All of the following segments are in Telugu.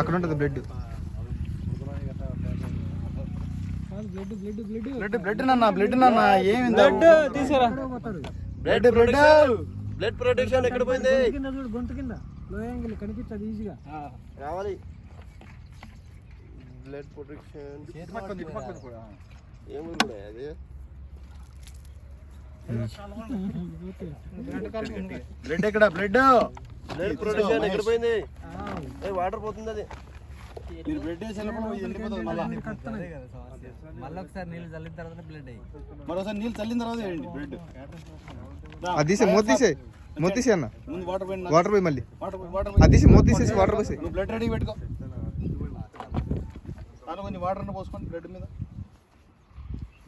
అక్కడ ఉంటుంది blood blood blood blood blood blood నాన్న బ్లడ్ నాన్న ఏమింది బ్లడ్ తీసుకురా బ్లడ్ బ్లడ్ బ్లడ్ ప్రొటెక్షన్ ఎక్కడ పోయింది? గొంతు కింద చూడు గొంతు కింద. లో యాంగిల్ కనిపిస్తుంది ఈజీగా. రావాలి. బ్లడ్ ప్రొటెక్షన్ ఏమి కూడా. అది? బ్లడ్ ఎక్కడ? బ్లడ్ బ్లడ్ ప్రొటెక్షన్ ఎక్కడ పోయింది? ఏ వాటర్ పోతుంది అది. మీరు బ్లడ్ వేసి వెళ్ళిపోతుంది మళ్ళా. మళ్ళీ ఒకసారి నీళ్ళు చల్లిన తర్వాత బ్లడ్ అయ్యి మరోసారి నీళ్ళు చల్లిన తర్వాత వేయండి బ్లడ్. అది తీసే మూత తీసే మూత తీసే అన్న. ముందు వాటర్ పోయిన వాటర్ పోయి మళ్ళీ. వాటర్ వాటర్ అది తీసి మూత తీసేసి వాటర్ పోసి నువ్వు బ్లడ్ రెడీ పెట్టుకో. దాంట్లో కొంచెం వాటర్ పోసుకోండి బ్లడ్ మీద.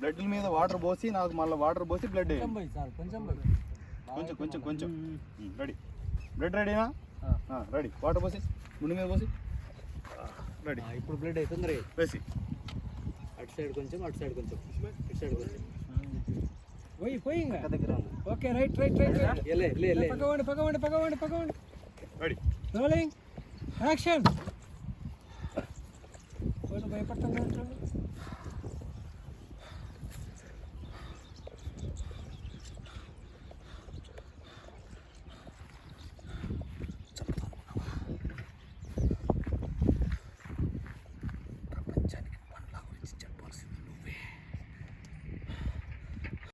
బ్లడ్ మీద వాటర్ పోసి నాకు మళ్ళీ వాటర్ పోసి బ్లడ్ పోయి కొంచెం పోయి. కొంచెం కొంచెం కొంచెం. రెడీ. బ్లడ్ రెడీనా? రెడీ. వాటర్ పోసి గుండె మీద పోసి రెడీ ఇప్పుడు బ్లడ్ అవుతుంది రే వేసి అటు సైడ్ కొంచెం అటు సైడ్ కొంచెం ఇటు సైడ్ కొంచెం పోయి పోయి ఇంకా దగ్గర okay right right right right లే లే లే పగవండి పగవండి పగవండి పగవండి రెడీ రోలింగ్ యాక్షన్